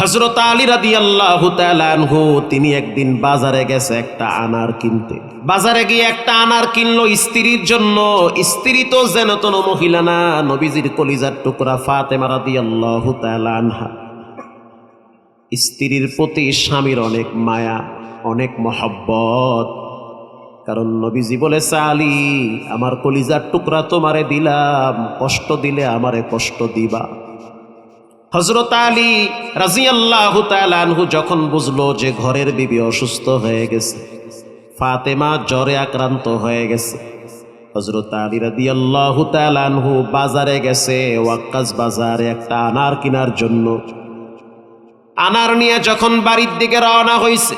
হজরত আলী রাদি আল্লাহ তালানহু তিনি একদিন বাজারে গেছে একটা আনার কিনতে। বাজারে গিয়ে একটা আনার কিনলো স্ত্রীর জন্য। স্ত্রী তো যেন তেন মহিলা না, নবীজির কলিজার টুকরা ফাতেমা রাদি আল্লাহ তালানহা স্ত্রীর প্রতি স্বামীর অনেক মায়া, অনেক মহব্বত। কারণ নবীজি বলেছে, আলী, আমার কলিজার টুকরা তোমারে দিলাম, কষ্ট দিলে আমারে কষ্ট দিবা। হজরত আলী রাজিয়াল্লাহ তালানহু যখন বুঝলো যে ঘরের বিবি অসুস্থ হয়ে গেছে, ফাতেমা জ্বরে আক্রান্ত হয়ে গেছে। হজরত আলী রাদিয়াল্লাহ তালানহু বাজারে গেছে, ওয়াক্কাস বাজারে একটা আনার কেনার জন্য। আনার নিয়ে যখন বাড়ির দিকে রওনা হয়েছে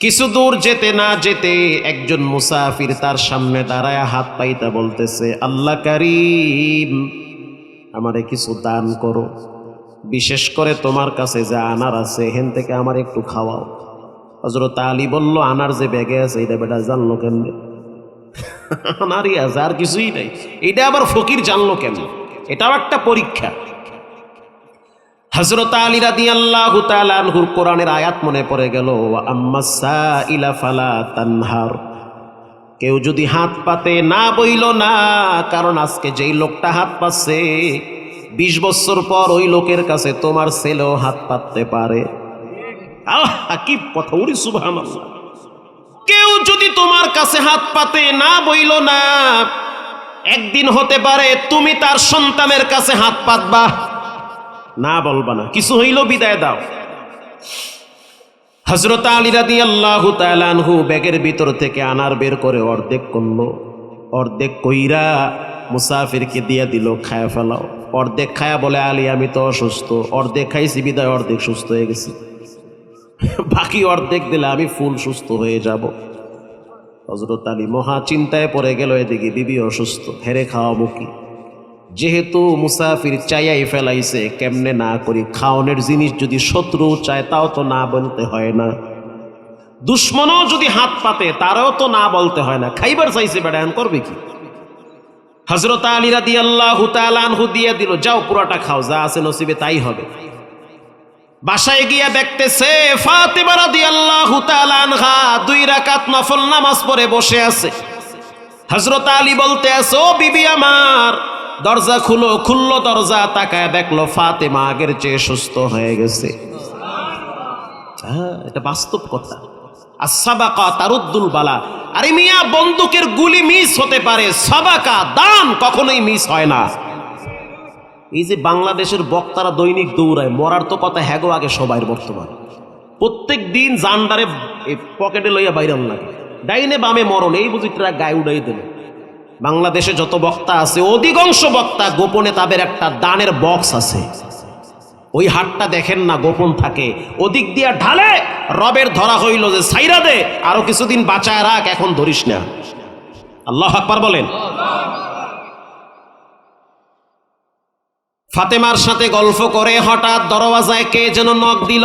কিছু দূর যেতে না যেতে একজন মুসাফির তার সামনে দাঁড়ায় হাত পাইতা বলতেছে, আল্লাহ করিম আমারে কিছু দান করো। বিশেষ করে তোমার কাছে যে আনার আছে হেন থেকে আমার একটু খাওয়াও। হজরত আলী বলল, আনার যে ব্যাগে আছে, এটা বেটা জানলো কেমনে? আনারই আছে আর কিছুই নাই। এটা আবার ফকির জানলো কেন এটাও একটা পরীক্ষা। হজরত আলী রাদি আল্লাহ তালানহুর কোরআনের আয়াত মনে পড়ে গেল আম্মাসা ইলা ফালা তানহার। কেউ যদি হাত পাতে, না বইল না, কারণ আজকে যেই লোকটা হাত পাচ্ছে, বিশ বছর পর ওই লোকের কাছে তোমার ছেলেও হাত পাততে পারে। কি কথা উড়ি সুবহান কেউ যদি তোমার কাছে হাত পাতে, না বইল না, একদিন হতে পারে তুমি তার সন্তানের কাছে হাত পাতবা। না বলবা না, কিছু হইল বিদায় দাও। হজরত আলী রাদি আল্লাহ তালানহু ব্যাগের ভিতর থেকে আনার বের করে অর্ধেক করল। অর্ধেক কইরা মুসাফিরকে দিয়ে দিল, খায়া ফেলাও। অর্ধেক খায়া বলে, আলী, আমি তো অসুস্থ। অর্ধেক খাইছি, বিদায়, অর্ধেক সুস্থ হয়ে গেছি। বাকি অর্ধেক দিলে আমি ফুল সুস্থ হয়ে যাব। হজরত আলী মহা চিন্তায় পড়ে গেল, এদিকে বিবি অসুস্থ, হেরে খাওয়াবো মুখী যেহেতু মুসাফির চাইয়াই ফেলাইছে, কেমনে না করি খাওয়ানোর জিনিস যদি শত্রু চায়, তাও তো না বলতে হয় না। দুশ্মনও যদি হাত পাতে, তারাও তো না বলতে হয় না। খাইবার চাইছে বেড়া এখন করবে কি? হজরত আলী রাদি আল্লাহ তালানহু দিয়ে দিল, যাও পুরাটা খাও, যা আছে নসিবে তাই হবে। বাসায় গিয়া দেখতেছে, ফাতেমা রাদি আল্লাহ তালানহা দুই রাকাত নফল নামাজ পড়ে বসে আছে। হজরত আলী বলতে আছে বিবি আমার দরজা খুলো খুললো দরজা তাকায় দেখল ফাতেমা আগের চেয়ে সুস্থ হয়ে গেছে। হ্যাঁ, এটা বাস্তব কথা। আসাবাকা তারুদ্দুল বালা। আরে মিয়া বন্দুকের গুলি মিস হতে পারে। সাবাকা দান কখনোই মিস হয় না। এই যে বাংলাদেশের বক্তারা দৈনিক দৌড়ায় মরার তো কথা হ্যাগো আগে সবাই বর্তমান। প্রত্যেক দিন জান্ডারে পকেটে লইয়া বাইরাম লাগে। ডাইনে বামে মরণ এই বুঝি গায়ে উড়াই দিল। বাংলাদেশে যত বক্তা আছে, অধিকাংশ বক্তা গোপনে তাদের একটা দানের বক্স আছে। ওই হাটটা দেখেন না, গোপন থাকে। ওদিক দিয়া ঢালে, রবের ধরা হইল যে সাইরা দে, আরও কিছুদিন বাঁচায় রাখ, এখন ধরিস না। আল্লাহ আকবার বলেন। ফাতেমার সাথে গল্প করে, হঠাৎ দরওয়াজায় কে যেন নখ দিল।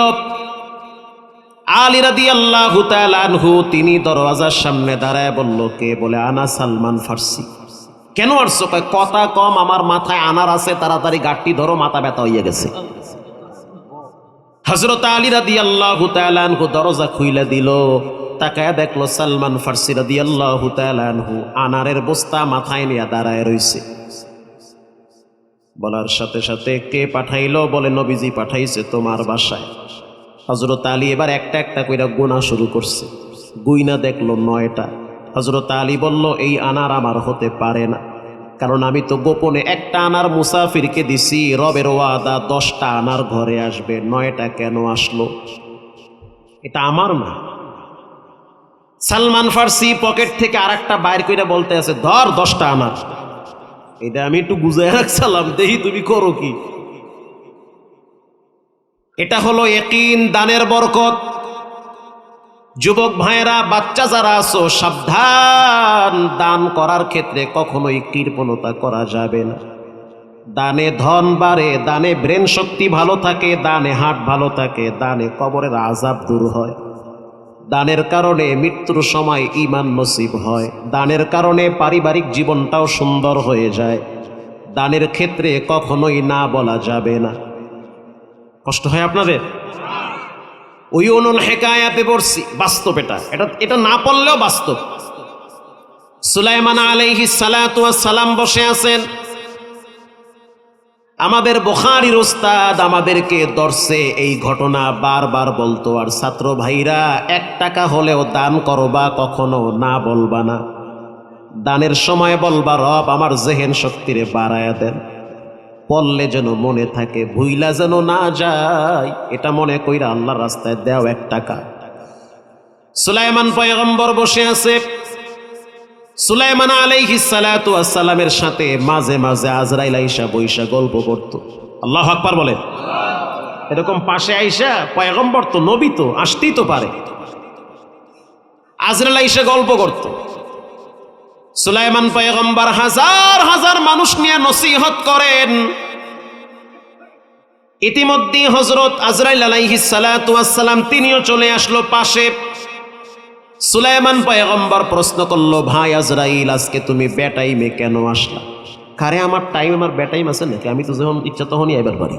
আলী রাদি আল্লাহ তালানহু তিনি দরওয়াজার সামনে দাঁড়ায় বলল, কে? বলে, আনা সালমান ফার্সি। কেন আসছো কথা কম, আমার মাথায় আনার আছে, তাড়াতাড়ি গাঠটি ধরো, মাথা ব্যথা হইয়া গেছে। হজরত আলী রাদি আল্লাহ তালানহু দরজা খুইলা দিল, তাকায় দেখল সালমান ফার্সি রাদি আল্লাহ তালানহু আনারের বস্তা মাথায় নিয়ে দাঁড়ায় রইছে। বলার সাথে সাথে কে পাঠাইলো বলে, নবীজি পাঠাইছে তোমার বাসায়। হজরত আলী এবার একটা একটা কইরা গোনা শুরু করছে। গুইনা দেখল নয়টা। হজরত আলী বলল, এই আনার আমার হতে পারে না। কারণ আমি তো গোপনে একটা আনার মুসাফিরকে দিছি, রবের ওয়াদা, দশটা আনার ঘরে আসবে। নয়টা কেন আসলো? এটা আমার না। সালমান ফার্সি পকেট থেকে আর একটা বাইর করে বলতে আছে, ধর দশটা আনার। এটা আমি একটু বুঝাই রাখছিলাম দেখি তুমি করো কি? এটা হলো একিন দানের বরকত। যুবক ভাইয়েরা, বাচ্চা যারা আছো, সাবধান। দান করার ক্ষেত্রে কখনোই কৃপণতা করা যাবে না। দানে ধন বাড়ে, দানে ব্রেন শক্তি ভালো থাকে, দানে হাট ভালো থাকে, দানে কবরের আজাব দূর হয়। দানের কারণে মৃত্যুর সময় ইমান নসিব হয়। দানের কারণে পারিবারিক জীবনটাও সুন্দর হয়ে যায়। দানের ক্ষেত্রে কখনোই না বলা যাবে না। কষ্ট হয় আপনাদের? ওই অনুন হেকায়াতে পড়ছি, বাস্তব এটা। এটা এটা না পড়লেও বাস্তব। সুলাইমান আলাইহি সালাম বসে আছেন। আমাদের বোখারির ওস্তাদ আমাদেরকে দর্শে এই ঘটনা বারবার বলতো, আর ছাত্র ভাইরা, এক টাকা হলেও দান করবা, কখনো না বলবা না। দানের সময় বলবা, রব, আমার জেহেন শক্তিরে বাড়ায়া দেন। পড়লে যেন মনে থাকে, ভুইলা যেন না যায়। এটা মনে কইরা আল্লাহর রাস্তায় দেও এক টাকা। সুলাইমান পয়গম্বর বসে আছে। সুলাইমান আলাইহি সালাতু সালামের সাথে মাঝে মাঝে আজরাইল আইসা বৈশা গল্প করত। আল্লাহ আকবার বলে। এরকম পাশে আইসা পয়গম্বর তো নবী তো, আসতেই তো পারে। আজরাইল আইসা গল্প করত। সুলাইমান পয়গম্বর হাজার হাজার মানুষ নিয়ে নসিহত করেন। ইতিমধ্যে হজরত আজরাইল আলাইহি সালাম তিনিও চলে আসলো পাশে। সুলাইমান পয়গম্বর প্রশ্ন করল, ভাই আজরাইল, আজকে তুমি বেটাইমে কেন আসলা? কারে আমার টাইম আমার বেটাইম আছে নাকি? আমি তো যখন ইচ্ছা তখনই এবার পারি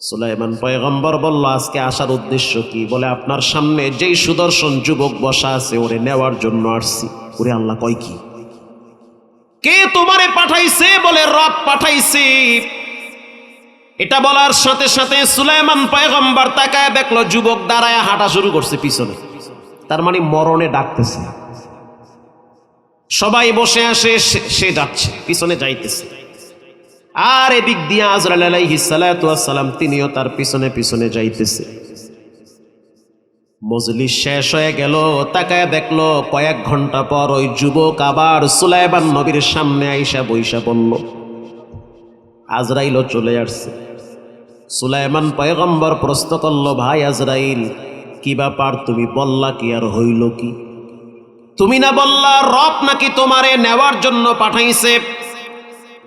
সুলাইমান পয়গম্বর বলল, আজকে আসার উদ্দেশ্য কি? বলে, আপনার সামনে যেই সুদর্শন যুবক বসা আছে, ওরে নেওয়ার জন্য আসছি। ওরে আল্লাহ কয় কি? কে তোমারে পাঠাইছে? বলে, রব পাঠাইছে। এটা বলার সাথে সাথে সুলাইমান পয়গম্বর তাকায় দেখল, যুবক দাঁড়ায় হাঁটা শুরু করছে পিছনে। তার মানে মরণে ডাকতেছে। সবাই বসে আসে সে- যাচ্ছে, পিছনে যাইতেছে। আর এদিক দিয়ে আজরাল ওয়াস সালাম তিনিও তার পিছনে পিছনে যাইতেছে। মজলিস শেষ হয়ে গেল, তাকায় দেখল কয়েক ঘণ্টা পর ওই যুবক আবার সুলাইমান নবীর সামনে আইসা বইসা বলল আজরাইলও চলে আসছে। সুলাইমান পয়গম্বর প্রশ্ন করল, ভাই আজরাইল, কি ব্যাপার? তুমি বললা কি আর হইল কি? তুমি না বললা, রব নাকি তোমারে নেওয়ার জন্য পাঠাইছে।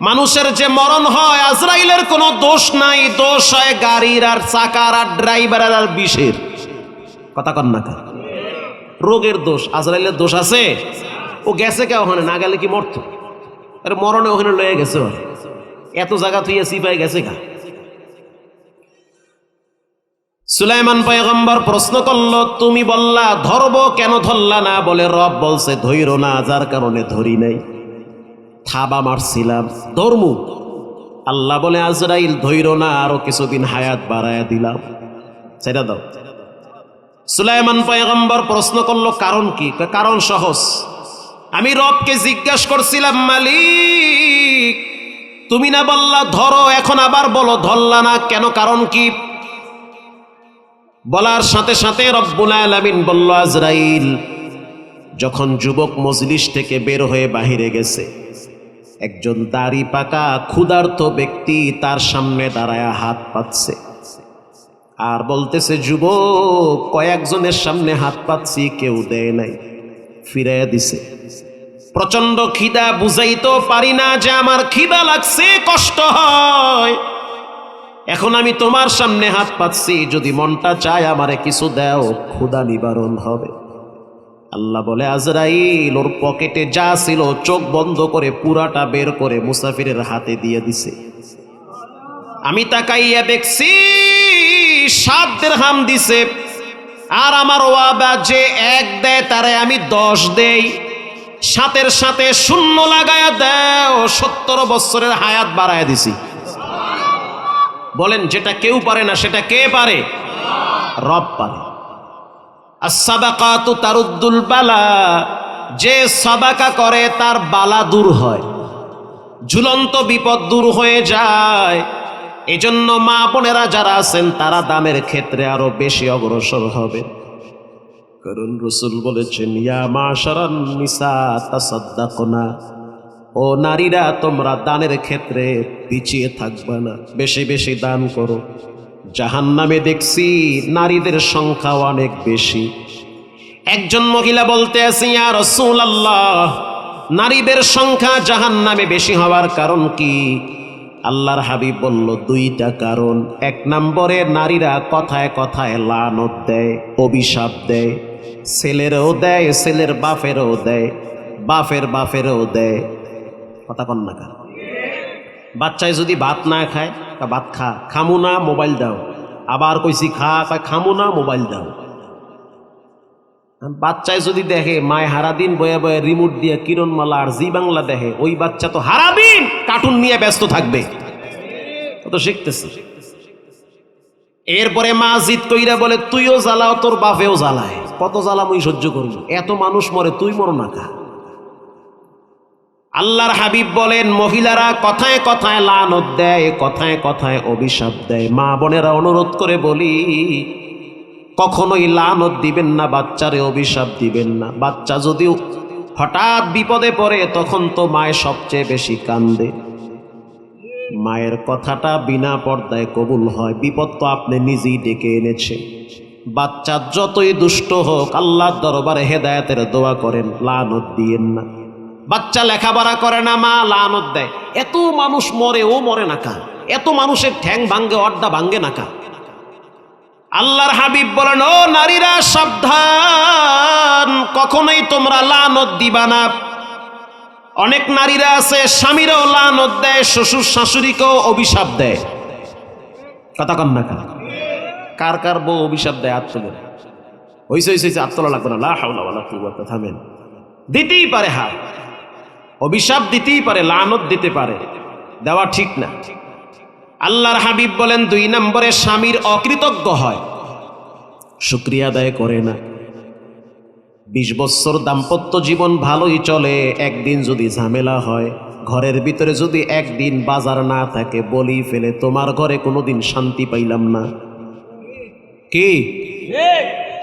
মানুষের যে মরণ হয়, আজরাইলের কোনো দোষ নাই। দোষ হয় গাড়ির আর চাকার আর ড্রাইভারের আর বিষের। কথা কন না কার? রোগের দোষ, আজরাইলের দোষ আছে? ও গেছে কে ওখানে? না গেলে কি মরত? আরে মরণে ওখানে লয়ে গেছে এত জায়গা তুই সিপাই গেছে কা? সুলাইমান পয়গম্বর প্রশ্ন করল, তুমি বললা, ধরবো কেন ধরলা না? বলে রব বলছে ধৈর না, যার কারণে ধরি নাই। থাবা মারছিলাম। ধর্মু। আল্লাহ বলে, আজরাইল ধৈর না, আরও কিছুদিন হায়াত বাড়ায়া দিলাম। সেটা দাও। সুলাইমান পয়গম্বর প্রশ্ন করল, কারণ কি? কারণ সহজ। আমি রবকে জিজ্ঞাসা করছিলাম, মালিক, তুমি না বললা, ধরো, এখন আবার বলো, ধরলা না, কেন, কারণ কি? বলার সাথে সাথে রব্বুল আলামিন বলল, আজরাইল, যখন যুবক মজলিস থেকে বের হয়ে বাহিরে গেছে একজন দাড়ি পাকা ক্ষুধার্ত ব্যক্তি তার সামনে দাঁড়ায় হাত পাচ্ছে আর বলতেছে যুব কয়েকজনের সামনে হাত পাচ্ছি কেউ দেয় নাই। ফিরাইয়া দিছে। প্রচণ্ড খিদা, বুঝাইতেও পারি না যে আমার খিদা লাগছে, কষ্ট হয়। এখন আমি তোমার সামনে হাত পাচ্ছি যদি মনটা চায় আমারে কিছু দাও ক্ষুদা নিবারণ হবে। আল্লাহ বলে, আজরাইল, ওর পকেটে যা ছিল চোখ বন্ধ করে পুরাটা বের করে মুসাফিরের হাতে দিয়ে দিছে। আমি তাকাইয়া দেখছি, সাত দেড়হাম দিছে। আর আমার ওয়াবা যে এক দেয়, তারে আমি দশ দেই। সাতের সাথে শূন্য লাগায়া দেও, সত্তর বছরের হায়াত বাড়ায় দিছি। বলেন, যেটা কেউ পারে না, সেটা কে পারে? রব পারে। বালা। যে সাবাকা করে, তার বালা দূর হয়। ঝুলন্ত বিপদ দূর হয়ে যায়। এজন্য মা বোনেরা যারা আছেন, তারা দামের ক্ষেত্রে আরও বেশি অগ্রসর হবে। কারণ রসুল বলেছেন, ইয়া মা সারান নিসা তাসাদ্দাকনা। ও নারীরা, তোমরা দানের ক্ষেত্রে পিছিয়ে থাকবে না। বেশি বেশি দান করো। জাহান নামে দেখছি নারীদের সংখ্যা অনেক বেশি। একজন মহিলা বলতে আছে ইয়া রসুল আল্লাহ নারীদের সংখ্যা জাহান নামে বেশি হওয়ার কারণ কি? আল্লাহর হাবিব বলল, দুইটা কারণ। এক নম্বরে, নারীরা কথায় কথায় লানত দেয়, অভিশাপ দেয়, ছেলেরও দেয়, ছেলের বাপেরও দেয়, বাপের বাপেরও দেয়। কথা কন না কার বাচ্চায় যদি ভাত না খায়, তা ভাত খা। খামু না, মোবাইল দাও। আবার কইছি, খা কয় খামু না, মোবাইল দাও। বাচ্চায় যদি দেখে, মায় হারাদিন বয়ে বয়ে রিমোট দিয়ে কিরণমালা আর জি বাংলা দেখে, ওই বাচ্চা তো হারাদিন কার্টুন নিয়ে ব্যস্ত থাকবে। তো শিখতেছে। এরপরে মা জিদ কইরা বলে, তুইও জ্বালাও, তোর বাপেও জ্বালায়। কত জ্বালা মুই সহ্য করব? এত মানুষ মরে, তুই মর না, খা। আল্লাহর হাবিব বলেন, মহিলারা কথায় কথায় লানত দেয়, কথায় কথায় অভিশাপ দেয়। মা বোনেরা অনুরোধ করে বলি, কখনোই লানত দিবেন না, বাচ্চারে অভিশাপ দিবেন না। বাচ্চা যদিও হঠাৎ বিপদে পড়ে, তখন তো মায়ের সবচেয়ে বেশি কান্দে। মায়ের কথাটা বিনা পর্দায় কবুল হয়। বিপদ তো আপনি নিজেই ডেকে এনেছে। বাচ্চা যতই দুষ্ট হোক, আল্লাহর দরবারে হেদায়েতের দোয়া করেন, লানত দিয়েন না। বাচ্চা লেখাপড়া করে না, মা লানত দেয়। এত মানুষ মরে, ও মরে না কা এত মানুষের ঠ্যাং ভাঙ্গে অড্ডা ভাঙ্গে না কা আল্লাহর হাবিব বলেন, ও নারীরা, সাবধান। কখনোই তোমরা লানত দিবা না। অনেক নারীরা আছে, স্বামীরাও লানত দেয়, শ্বশুর শাশুড়িকেও অভিশাপ দেয়। কথা কন না কার কার কার বউ অভিশাপ দেয় আত্মলে হইছে হইছে আত্মলা লাগবে না। লা হাওলা ওয়ালা থামেন। দিতেই পারে হা অভিশাপ দিতেই পারে লানত দিতে পারে। দেওয়া ঠিক না। আল্লাহর হাবিব বলেন দুই নম্বরে স্বামীর অকৃতজ্ঞ হয়। শুক্রিয়া আদায় করে না। বিশ বছর দাম্পত্য জীবন ভালোই চলে একদিন যদি ঝামেলা হয় ঘরের ভিতরে যদি একদিন বাজার না থাকে বলি ফেলে তোমার ঘরে কোনোদিন শান্তি পাইলাম না। কি?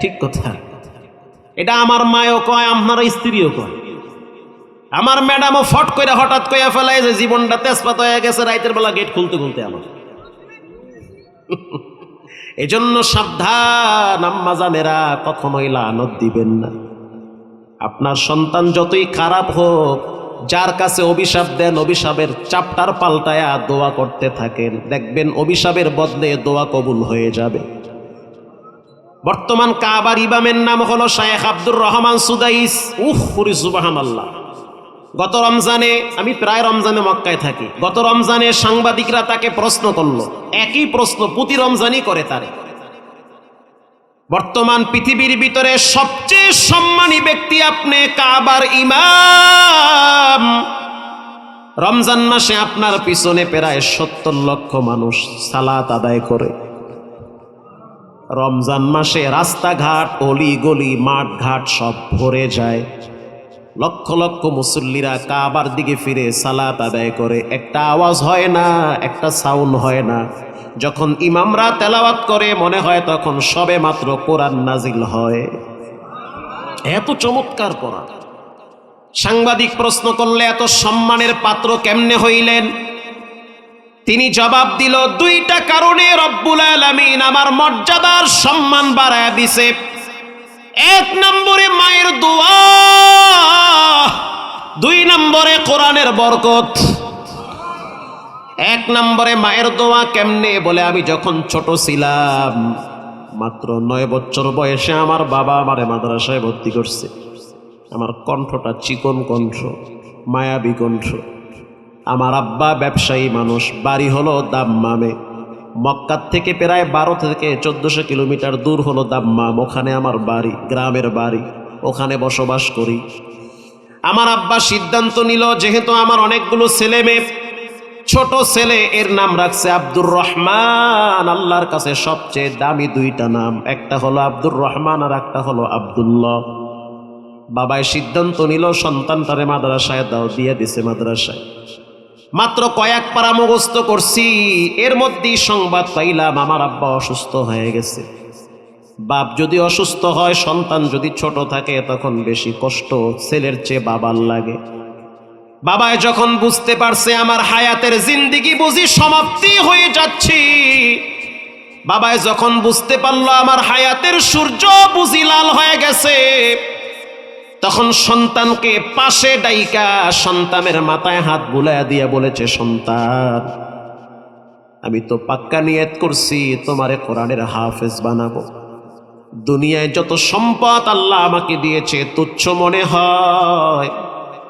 ঠিক। কথা। এটা আমার মায়ও কয় আপনার স্ত্রীও কয়। আমার ম্যাডামও ফট করে হঠাৎ কইয়া ফেলায় যে জীবনটা তেজপাত হয়ে গেছে, রাইতের বেলা গেট খুলতে খুলতে আমার। এজন্য সাবধান, আম্মা জানেরা কখনোই লানত দিবেন না। আপনার সন্তান যতই খারাপ হোক, যার কাছে অভিশাপ দেন, অভিশাপের চাপটার পাল্টায়া দোয়া করতে থাকেন। দেখবেন অভিশাপের বদলে দোয়া কবুল হয়ে যাবে। বর্তমান কাবার ইমামের নাম হলো শায়েখ আব্দুর রহমান সুদাইস। উহ সুবাহান আল্লাহ গত রমজানে আমি প্রায় রমজানে মক্কায় থাকি। গত রমজানে সাংবাদিকরা তাকে প্রশ্ন করল। একই প্রশ্ন প্রতি রমজানই করে তারে। বর্তমান পৃথিবীর ভিতরে সবচেয়ে সম্মানী ব্যক্তি আপনি কাবার ইমাম। রমজান মাসে আপনার পিছনে প্রায় সত্তর লক্ষ মানুষ সালাত আদায় করে। রমজান মাসে রাস্তাঘাট অলি গলি মাঠ ঘাট সব ভরে যায়। লক্ষ লক্ষ মুসল্লিরা কাবার দিকে ফিরে সালাত আদায় করে। একটা আওয়াজ হয় না, একটা সাউন্ড হয় না। যখন ইমামরা তেলাওয়াত করে, মনে হয় তখন সবে মাত্র কোরআন নাজিল হয়। এত চমৎকার কোরআন সাংবাদিক প্রশ্ন করলে, এত সম্মানের পাত্র কেমনে হইলেন? তিনি জবাব দিল, দুইটা কারণে রব্বুল আলামিন আমার মর্যাদার সম্মান বাড়ায় দিছে। এক নম্বরে মায়ের দোয়া, দুই নম্বরে কোরআনের বরকত। এক নম্বরে মায়ের দোয়া কেমনে বলে, আমি যখন ছোট ছিলাম, মাত্র নয় বছর বয়সে আমার বাবা আমারে মাদ্রাসায় ভর্তি করছে। আমার কণ্ঠটা চিকন কণ্ঠ, মায়াবী কণ্ঠ। আমার আব্বা ব্যবসায়ী মানুষ, বাড়ি হলো দাম্মামে। মক্কার থেকে প্রায় বারো থেকে চোদ্দশো কিলোমিটার দূর হলো দাম্মাম। ওখানে আমার বাড়ি, গ্রামের বাড়ি। ওখানে বসবাস করি। আমার আব্বা সিদ্ধান্ত নিল, যেহেতু আমার অনেকগুলো ছেলে মেয়ে, ছোট ছেলে, এর নাম রাখছে আব্দুর রহমান। আল্লাহর কাছে সবচেয়ে দামি দুইটা নাম, একটা হলো আব্দুর রহমান আর একটা হলো আব্দুল্লাহ। বাবায় সিদ্ধান্ত নিল সন্তানটারে মাদ্রাসায় দাও, দিয়ে দিছে মাদ্রাসায়। মাত্র কয়েক পারা মুখস্থ করছি। এর মধ্যেই সংবাদ পাইলাম, আমার আব্বা অসুস্থ হয়ে গেছে। বাপ যদি অসুস্থ হয়, সন্তান যদি ছোট থাকে, তখন বেশি কষ্ট, ছেলের চেয়ে বাবার লাগে। বাবায় যখন বুঝতে পারছে, আমার হায়াতের জিন্দিগি বুঝি সমাপ্তি হয়ে যাচ্ছি। বাবায় যখন বুঝতে পারল, আমার হায়াতের সূর্য বুঝি লাল হয়ে গেছে। তখন সন্তানকে পাশে ডাইকা সন্তানের মাথায় হাত বুলাইয়া দিয়া বলেছে, সন্তান, আমি তো পাক্কা নিয়ত করছি, তোমারে কোরআনের হাফেজ বানাবো। দুনিয়ায় যত সম্পদ আল্লাহ আমাকে দিয়েছে, তুচ্ছ মনে হয়।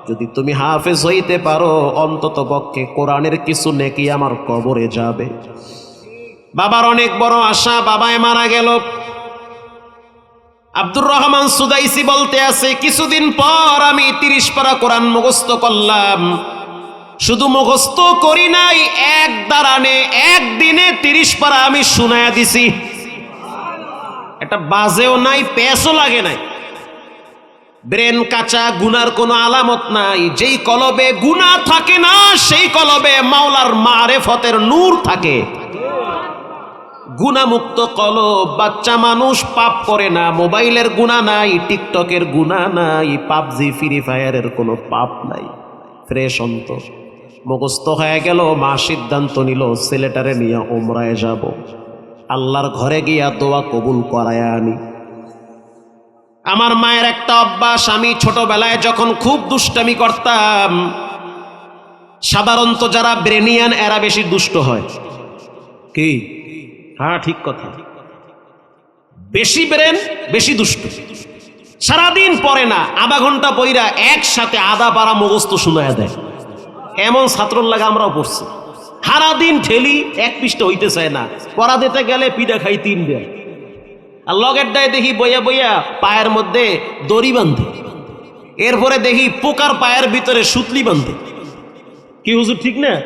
যদি তুমি হাফেজ হইতে পারো, অন্তত পক্ষে কোরআনের কিছু নেকি আমার কবরে যাবে। বাবার অনেক বড় আশা বাবায় মারা গেল। আব্দুর রহমান সুদাইসি বলতে আছে, কিছুদিন পর আমি তিরিশ পারা কোরআন মুখস্থ করলাম। শুধু মুখস্থ করি নাই, এক দাঁড়ানে একদিনে তিরিশ পারা আমি শুনায়া দিছি। এটা বাজেও নাই পেসও লাগে নাই। ব্রেন কাঁচা, গুনার কোনো আলামত নাই। যেই কলবে গুনা থাকে না, সেই কলবে মাওলার মারেফতের নূর থাকে। গুণামুক্ত কলব। বাচ্চা মানুষ পাপ করে না, মোবাইলের গুণা নাই, টিকটকের গুণা নাই, পাবজি, ফ্রি ফায়ারের কোনো পাপ নাই। ফ্রেশ অন্তর মুখস্থ হয়ে গেল, মা সিদ্ধান্ত নিল, ছেলেটারে নিয়ে ওমরায় যাব। আল্লাহর ঘরে গিয়া দোয়া কবুল করায় আনি আমার মায়ের একটা অভ্যাস, আমি ছোটবেলায় যখন খুব দুষ্টামি করতাম, সাধারণত যারা ব্রেনিয়ান, এরা বেশি দুষ্ট হয়। কি? হ্যাঁ ঠিক কথা। বেশি ব্রেন বেশি দুষ্ট। সারাদিন পরে না, আধা ঘণ্টা পইরা একসাথে আধা পাড়া মুখস্থ শোনায় দেয়। এমন ছাত্রর লাগে আমরাও পড়ছি। সারাদিন ঠেলি, এক পৃষ্ঠ হইতে চায় না। পড়া দিতে গেলে পিঠা খাই তিন দেয় আর লগের ডায় দেখি বইয়া বইয়া পায়ের মধ্যে দড়ি বাঁধে। এরপরে দেখি পোকার পায়ের ভিতরে সুতলি বাঁধে। কি হুজুর, ঠিক না?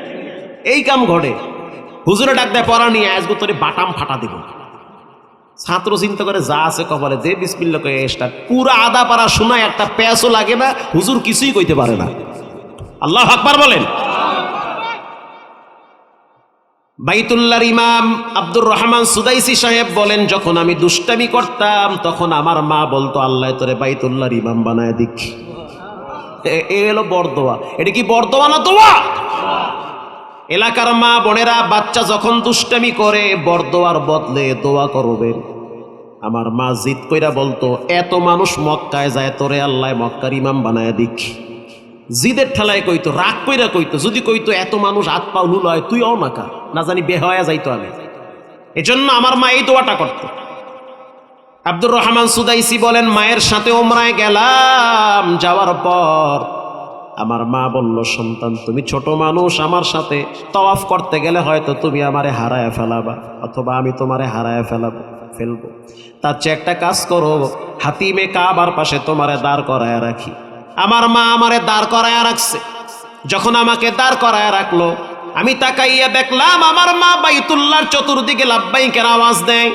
এই কাম ঘটে। হুজুরে ডাক দেয়, পড়া নিয়ে আজকে তোরে বাটাম ফাটা দিব। ছাত্র চিন্তা করে, যা আছে কপালে দে বিসমিল্লা কয়ে স্টার্ট পুরা আদা পাড়া শোনায়, একটা প্যাসও লাগে না, হুজুর কিছুই কইতে পারে না। আল্লাহ আকবার বলেন। বাইতুল্লাহর ইমাম আব্দুর রহমান সুদাইসি সাহেব বলেন, যখন আমি দুষ্টামি করতাম, তখন আমার মা বলতো, আল্লাহ তোরে বাইতুল্লাহর ইমাম বানায় দিক। এ- এলো বরদোয়া। এটা কি বরদোয়া না দোয়া? এলাকার মা বোনেরা বাচ্চা যখন দুষ্টামি করে, বরদোয়ার বদলে দোয়া করবেন আমার মা জিদ কইরা বলতো, এত মানুষ মক্কায় যায়, তোরে আল্লাহ মক্কার ইমাম বানায় দিক। জিদের ঠেলায় কইতো, রাগ কইরা কইতো, যদি কইতো এত মানুষ হাত পা লুলয় তুই অ নাকা না জানি বেহয়া যাইতো আমি। এজন্য আমার মা এই দোয়াটা করতো। আব্দুর রহমান সুদাইসি বলেন, মায়ের সাথে ওমরায় গেলাম, যাওয়ার পর আমার মা বলল, সন্তান, তুমি ছোট মানুষ, আমার সাথে তওয়াফ করতে গেলে হয়তো তুমি আমারে হারায় ফেলাবা, অথবা আমি তোমারে হারায় ফেলাবো, ফেলব। তার চেয়ে একটা কাজ করো, হাতিমে কাবার পাশে তোমারে দাঁড় করায় রাখি। আমার মা আমারে দাঁড় করায় রাখছে। যখন আমাকে দাঁড় করায় রাখল, আমি তাকাইয়া দেখলাম, আমার মা বাইতুল্লার চতুর্দিকে লাভবাইকের আওয়াজ দেয়।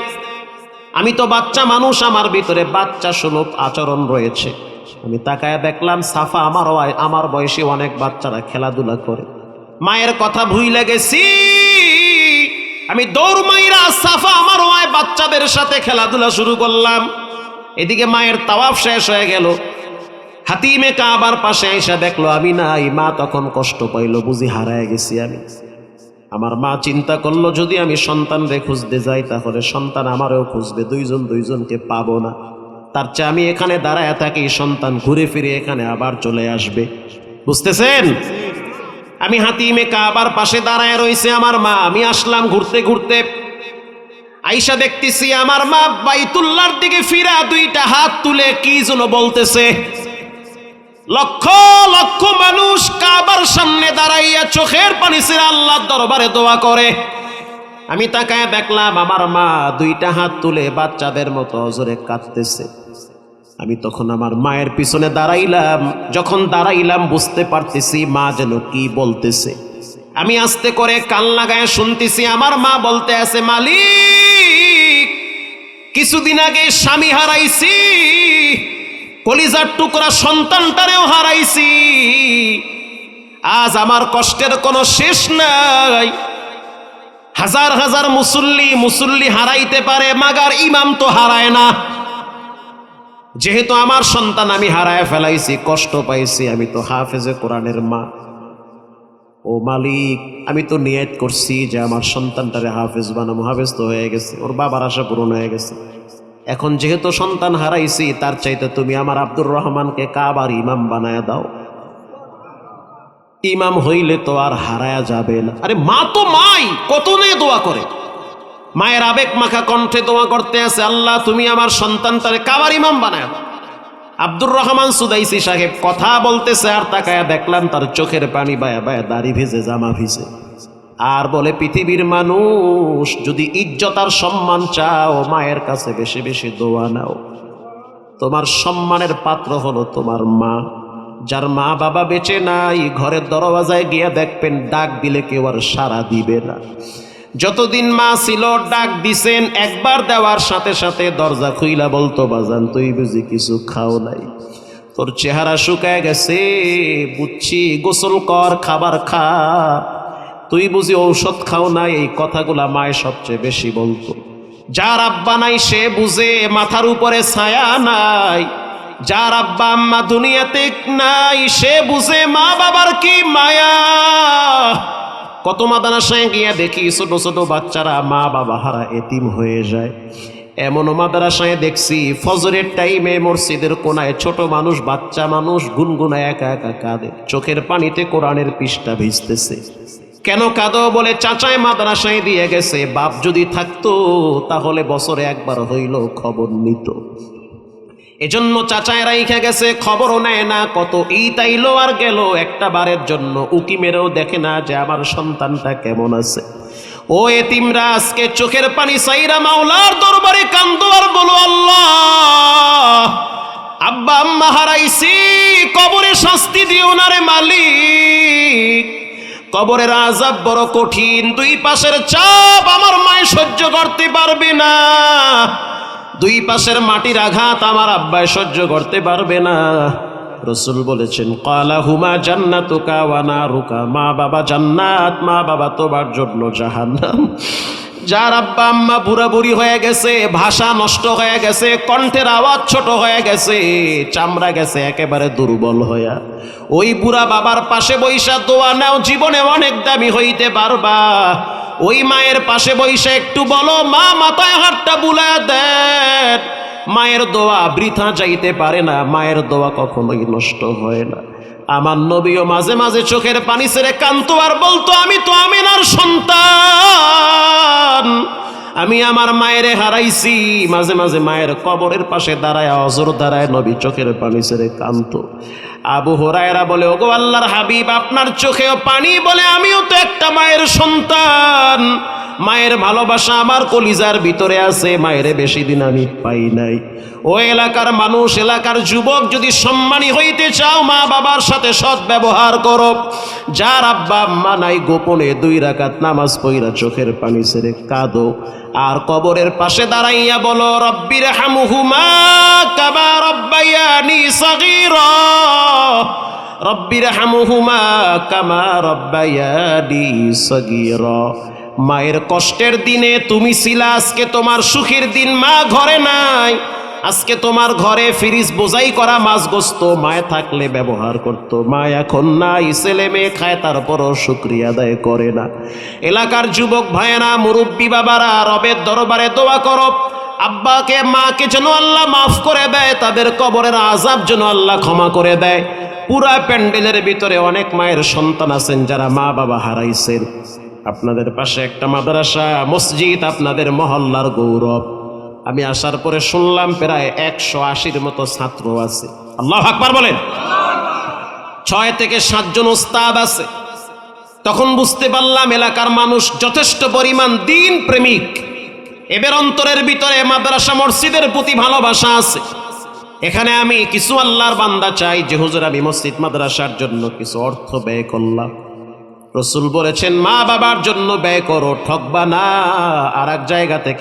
আমি তো বাচ্চা মানুষ, আমার ভিতরে বাচ্চা সুলভ আচরণ রয়েছে। আমি তাকায় দেখলাম সাফা আমার আমার বয়সী অনেক বাচ্চারা খেলাধুলা করে। মায়ের কথা ভুইলে গেছি। আমি দৌড় মাইরা সাফা আমার ওয়াই বাচ্চাদের সাথে খেলাধুলা শুরু করলাম। এদিকে মায়ের তাওয়াফ শেষ হয়ে গেল। হাতিমে কাবার পাশে এসে দেখল, আমি নাই। মা তখন কষ্ট পাইল, বুঝি হারায় গেছি আমি। আমার মা চিন্তা করল, যদি আমি সন্তানরে খুঁজতে যাই, তাহলে সন্তান আমারও খুঁজবে। দুইজন দুইজনকে পাবো না। তার চেয়ে আমি এখানে দাঁড়ায় থাকি, সন্তান ঘুরে ফিরে এখানে আবার চলে আসবে। বুঝতেছেন? আমি হাতিমে কাবার পাশে দাঁড়ায় রয়েছে আমার মা। আমি আসলাম ঘুরতে ঘুরতে। আইসা দেখতেছি আমার মা বাইতুল্লার দিকে ফিরা, দুইটা হাত তুলে কি যেন বলতেছে। লক্ষ লক্ষ মানুষ কাবার সামনে দাঁড়াইয়া চোখের পানি ছেড়ে আল্লাহর দরবারে দোয়া করে। আমি তাকায় দেখলাম আমার মা দুইটা হাত তুলে বাচ্চাদের মতো অজরে কাঁদতেছে। আমি তখন আমার মায়ের পিছনে দাঁড়াইলাম। যখন দাঁড়াইলাম, বুঝতে পারতেছি মা যেন কি বলতেছে। আমি আস্তে করে কান লাগায় শুনতেছি, আমার মা বলতে আছে, মালিক, কিছুদিন আগে স্বামী হারাইছি, কলিজার টুকরা সন্তানটারেও হারাইছি। আজ আমার কষ্টের কোনো শেষ নাই। হাজার হাজার মুসল্লি মুসল্লি হারাইতে পারে, মাগার ইমাম তো হারায় না। যেহেতু আমার সন্তান আমি হারায় ফেলাইছি, কষ্ট পাইছি, আমি তো হাফেজে কোরআনের মা। ও মালিক, আমি তো নিয়ত করছি যে আমার সন্তানটারে হাফেজ বানাবো। হাফেজ তো হয়ে গেছে, ওর বাবার আশা পূরণ হয়ে গেছে। এখন যেহেতু সন্তান হারাইছি, তার চাইতে তুমি আমার আব্দুর রহমানকে কাবার ইমাম বানায় দাও। ইমাম হইলে তো আর হারায়া যাবে না। আরে মা তো মাই, কত নিয়ে দোয়া করে? মায়ের আবেগ মাখা কণ্ঠে দোয়া করতে আছে, আল্লাহ, তুমি আমার সন্তানটারে কাবার ইমাম বানায় আব্দুর রহমান সুদাইসি সাহেব কথা বলতেছে, আর তাকায়া দেখলাম তার চোখের পানি বায়া বায়া দাড়ি ভিজে, জামা ভিজে। আর বলে, পৃথিবীর মানুষ যদি ইজ্জত আর সম্মান চাও, মায়ের কাছে বেশি বেশি দোয়া নাও। তোমার সম্মানের পাত্র হলো তোমার মা। যার মা বাবা বেঁচে নাই, ঘরের দরওয়াজায় গিয়ে দেখবেন, ডাক দিলে কেউ আর সারা দিবে না। যতদিন মা ছিল, ডাক দিছেন, একবার দেওয়ার সাথে সাথে দরজা খুইলা বলতো, বাজান, তুই বুঝি কিছু খাও নাই? তোর চেহারা শুকায় গেছে, বুঝছি, গোসল কর, খাবার খা। তুই বুঝি ঔষধ খাও নাই? এই কথাগুলা মায় সবচেয়ে বেশি বলতো। যার আব্বা নাই, সে বুঝে মাথার উপরে ছায়া নাই। যার আব্বা আম্মা দুনিয়াতে নাই, সে বুঝে মা বাবার কি মায়া? কত মাদ্রাসায় গিয়া দেখি ছোট ছোট বাচ্চারা মা বাবা হারা এতিম হয়ে যায়। এমনও মাদ্রাসায় দেখছি ফজরের টাইমে মসজিদের কোনায় ছোট মানুষ, বাচ্চা মানুষ গুনগুনায় একা একা কাঁদে। চোখের পানিতে কোরআনের পৃষ্ঠা ভিজতেছে। কেন কাঁদো বলে চাচায় মাদ্রাসায় দিয়ে গেছে। বাপ যদি থাকতো তাহলে বছরে একবার হইল খবর নিত। এজন্য চাচায় রাইখা গেছে, খবরও নেয় না কত। এই তাইলো আর গেল একটা বারের জন্য। উকি মেরেও দেখে না যে আমার সন্তানটা কেমন আছে। ও এতিমরা, আজকে চোখের পানি সাইরা মাওলার দরবারে কান্দো আর বলো আল্লাহ। আব্বা, আম্মা হারাইছি, কবরে শাস্তি দিও না রে মালিক। কবরের আজাব বড় কঠিন, দুই পাশের চাপ আমার মায় সহ্য করতে পারবে না। দুই পাশের মাটির আঘাত আমার আব্বায় সহ্য করতে পারবে না। রসুল বলেছেন, কালা হুমা জান্নাতুকা ওয়ানা রুকা মা বাবা জান্নাত, মা বাবা তোমার জন্য জাহান্নাম। যার আব্বা আম্মা বুড়া বুড়ি হয়ে গেছে, ভাষা নষ্ট হয়ে গেছে, কণ্ঠের আওয়াজ ছোট হয়ে গেছে, চামড়া গেছে একেবারে দুর্বল হইয়া। ওই বুড়া বাবার পাশে বৈশা দোয়া নাও, জীবনে অনেক দামি হইতে পারবা। ওই মায়ের পাশে বৈশা একটু বলো, মা, মাথায় হাতটা বুলা দেন। মায়ের দোয়া বৃথা যাইতে পারে না, মায়ের দোয়া কখনোই নষ্ট হয় না। আমার নবীও মাঝে মাঝে চোখের পানি ছেড়ে কান্ত আর বলতো, আমি তো আমিনার সন্তান। আমি আমার মায়েরে হারাইছি, মাঝে মাঝে মায়ের কবরের পাশে দাঁড়ায়, অজর দাঁড়ায় নবী চোখের পানি ছেড়ে কান্ত আবু হরায়রা বলে, ওগো আল্লাহর হাবিব, আপনার চোখেও পানি বলে আমিও তো একটা মায়ের সন্তান। মায়ের ভালোবাসা আমার কলিজার ভিতরে আছে, মায়েরে বেশি দিন আমি পাই নাই। ও এলাকার মানুষ, এলাকার যুবক, যদি সম্মানী হইতে চাও, মা বাবার সাথে সৎ ব্যবহার করো। যার আব্বা আম্মা নাই, গোপনে দুই রাকাত নামাজ পইরা চোখের পানি ছেড়ে কাঁদো। আর কবরের পাশে দাঁড়াইয়া বলো রব্বির হামুহুমা কাবা রব্বাইয়ানি সগীরা। রব্বির হামুহুমা কামা রব্বায়ানি সগীরা। মায়ের কষ্টের দিনে তুমি ছিলা, আজকে তোমার সুখের দিন মা ঘরে নাই। আজকে তোমার ঘরে ফ্রিজ বোঝাই করা মাছ গোস্ত মায়ে থাকলে ব্যবহার করত। মা এখন নাই, ছেলে মেয়ে খায়, তারপরও শুক্রিয়া আদায় করে না। এলাকার যুবক ভাইয়েরা, মুরব্বী বাবারা, রবের দরবারে দোয়া করো। আব্বাকে, মাকে যেন আল্লাহ মাফ করে দেয়, তাদের কবরের আজাব যেন আল্লাহ ক্ষমা করে দেয়। পুরা প্যান্ডেলের ভিতরে অনেক মায়ের সন্তান আছেন যারা মা বাবা হারাইছেন। আপনাদের পাশে একটা মাদ্রাসা, মসজিদ, আপনাদের মহল্লার গৌরব। আমি আসার পরে শুনলাম প্রায় একশো আশির মতো ছাত্র আছে। আল্লাহ আকবার বলেন। ছয় থেকে সাতজন ওস্তাদ আছে। তখন বুঝতে পারলাম এলাকার মানুষ যথেষ্ট পরিমাণ দিন প্রেমিক। এবার অন্তরের ভিতরে মাদ্রাসা মসজিদের প্রতি ভালোবাসা আছে। এখানে আমি কিছু আল্লাহর বান্দা চাই যে, হুজুর, আমি মসজিদ মাদ্রাসার জন্য কিছু অর্থ ব্যয় করলাম। রসুল বলেছেন মা বাবার জন্য ব্যয় করো, ঠকবা না। আর এক জায়গা থেকে